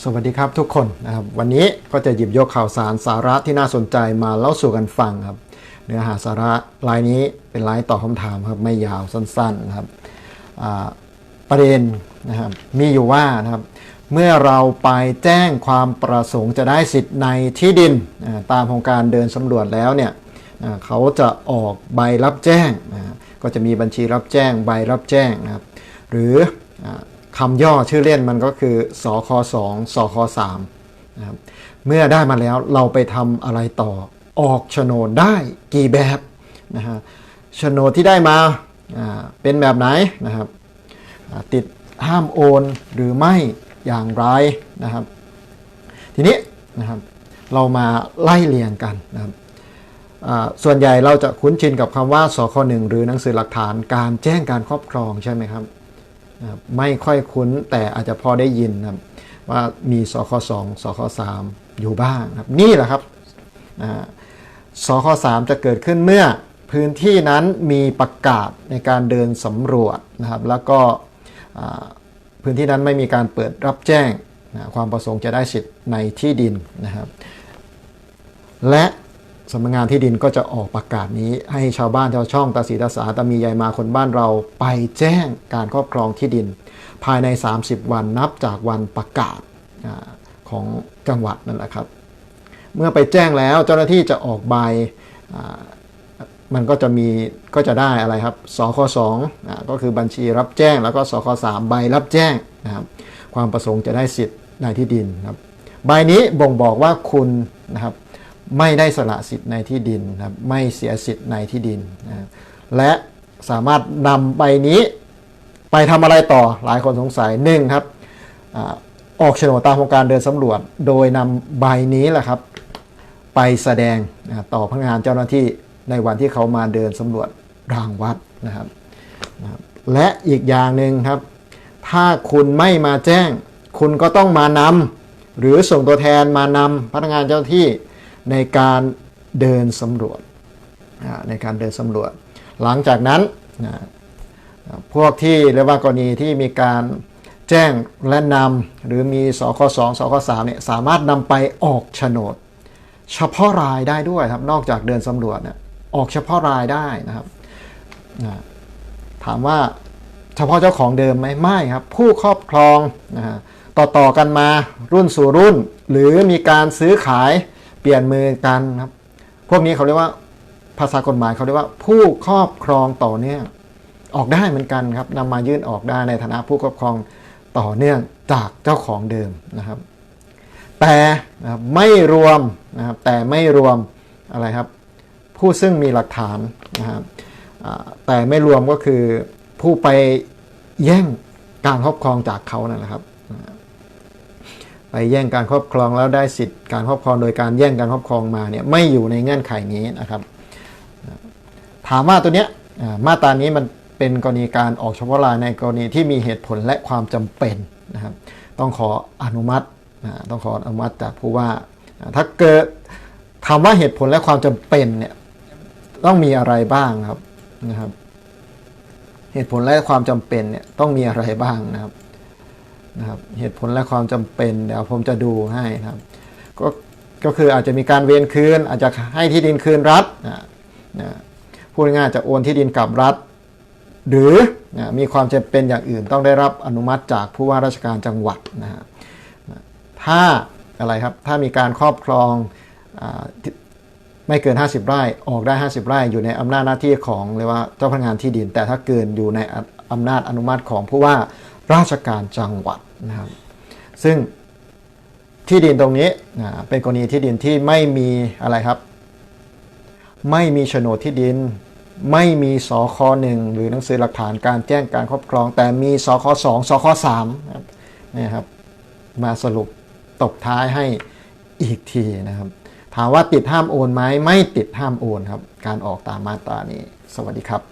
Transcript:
สวัสดีครับทุกคนนะครับวันนี้ก็จะหยิบยกข่าวสารสาระที่น่าสนใจมาเล่าสู่กันฟังครับ เนื้อหาสาระรายนี้เป็นรายตอบคำถามครับไม่ยาวสั้นๆนะครับประเด็นนะครับมีอยู่ว่านะครับเมื่อเราไปแจ้งความประสงค์จะได้สิทธิ์ในที่ดินตามโครงการเดินสำรวจแล้วเนี่ยเขาจะออกใบรับแจ้งนะก็จะมีบัญชีรับแจ้งใบรับแจ้งนะครับหรือ คำย่อชื่อเล่นมันก็คือสค2สค3นะครับเมื่อได้มาแล้วเราไปทำอะไรต่อออกโฉนดได้กี่แบบนะฮะโฉนดที่ได้มาเป็นแบบไหนนะครับติดห้ามโอนหรือไม่อย่างไรนะครับ ทีนี้นะครับเรามาไล่เรียงกันนะครับส่วนใหญ่เราจะคุ้นชินกับคำว่าสคหนึ่งหรือหนังสือหลักฐานการแจ้งการครอบครองใช่ไหมครับ ไม่ค่อยคุ้นแต่อาจจะพอได้ยินนะครับว่ามีสคสองสคสามอยู่บ้างนะครับนี่แหละครับสคสามจะเกิดขึ้นเมื่อพื้นที่นั้นมีประกาศในการเดินสำรวจนะครับ แล้วก็พื้นที่นั้นไม่มีการเปิดรับแจ้งนะความประสงค์จะได้สิทธิ์ในที่ดินนะครับ และ สำนักงานที่ดินก็จะออกประกาศนี้ ให้ชาวบ้านชาวช่องตาสีตาสาตามียายมาคนบ้านเราไปแจ้งการครอบครองที่ดิน ภายใน 30 วันนับจากวันประกาศของจังหวัดนั่นแหละครับ เมื่อไปแจ้งแล้วเจ้าหน้าที่จะออกใบมันก็จะมีก็จะได้อะไรครับสคสองก็คือบัญชีรับแจ้งแล้วก็สคสามใบรับแจ้งนะครับความประสงค์จะได้สิทธิ์ในที่ดินครับใบนี้บ่งบอกว่าคุณนะครับ ไม่ได้สละสิทธิ์ในที่ดินครับไม่เสียสิทธิ์ในที่ดินนะและสามารถนำใบนี้ไปทำอะไรต่อหลายคนสงสัยหนึ่งครับอออกโฉนดตามโครงการเดินสำรวจ โดยนำใบนี้แหละครับ ไปแสดงต่อพนักงานเจ้าหน้าที่ในวันที่เขามาเดินสำรวจรางวัดนะครับนะครับและอีกอย่างหนึ่งครับ ถ้าคุณไม่มาแจ้ง คุณก็ต้องมานำหรือส่งตัวแทนมานำพนักงานเจ้าหน้าที่ ในการเดินสำรวจในการเดินสำรวจ หลังจากนั้นพวกที่เรียกว่ากรณีที่มีการแจ้งและนำหรือมีสคสองสคสามเนี่ยสามารถนำไปออกโฉนด เฉพาะรายได้ด้วยครับนอกจากเดินสำรวจเนี่ยออกเฉพาะรายได้นะครับถามว่าเฉพาะเจ้าของเดิมไหมไม่ครับ ผู้ครอบครองนะต่อต่อกันมารุ่นสู่รุ่น หรือมีการซื้อขาย เปลี่ยนมือกันครับ พวกนี้เขาเรียกว่าภาษากฎหมายเขาเรียกว่า ผู้ครอบครองต่อเนื่องออกได้เหมือนกันครับนำมายื่นออกได้ในฐานะผู้ครอบครองต่อเนื่องจากเจ้าของเดิมนะครับ แต่ไม่รวมนะครับแต่ไม่รวมอะไรครับ ผู้ซึ่งมีหลักฐานนะครับแต่ไม่รวมก็คือผู้ไปแย่งการครอบครองจากเขานั่นแหละครับ ไปแย่งการครอบครองแล้วได้สิทธิ์การครอบครองโดยการแย่งการครอบครองมาเนี่ยไม่อยู่ในเงื่อนไขนี้นะครับ ถามว่าตัวเนี้ยมาตรานี้มันเป็นกรณีการออกเฉพาะรายในกรณีที่มีเหตุผลและความจำเป็นนะครับต้องขออนุมัติต้องขออนุมัติจากผู้ว่าอ่าถ้าเกิดถามว่าเหตุผลและความจำเป็นเนี่ยต้องมีอะไรบ้างครับนะครับ เหตุผลและความจำเป็นเนี่ยต้องมีอะไรบ้างนะครับ นะครับเหตุผลและความจำเป็นเดี๋ยวผมจะดูให้นะครับก็ก็คืออาจจะมีการเวนคืน อาจจะให้ที่ดินคืนรัฐนะนะพูดง่ายจะโอนที่ดินกลับรัฐ หรือนะมีความจำเป็นอย่างอื่นต้องได้รับอนุมัติจากผู้ว่าราชการจังหวัดนะฮะนะถ้าอะไรครับถ้ามีการครอบครองไม่เกิน 50 ไร่ออกได้ 50 ไร่อยู่ในอำนาจหน้าที่ของเรียกว่าเจ้าพนักงานที่ดิน แต่ถ้าเกินอยู่ในอำนาจอนุมัติของผู้ว่า ราชการจังหวัดนะครับ ซึ่งที่ดินตรงนี้เป็นกรณีที่ดินที่ไม่มีอะไรครับ ไม่มีโฉนดที่ดิน ไม่มีสคหนึ่งหรือหนังสือหลักฐานการแจ้งการครอบครอง แต่มีสคสองสคสามนี่ครับมาสรุปตบท้ายให้อีกทีนะครับ ถามว่าติดห้ามโอนไหมไม่ติดห้ามโอนครับ การออกตามมาตรานี้ สวัสดีครับ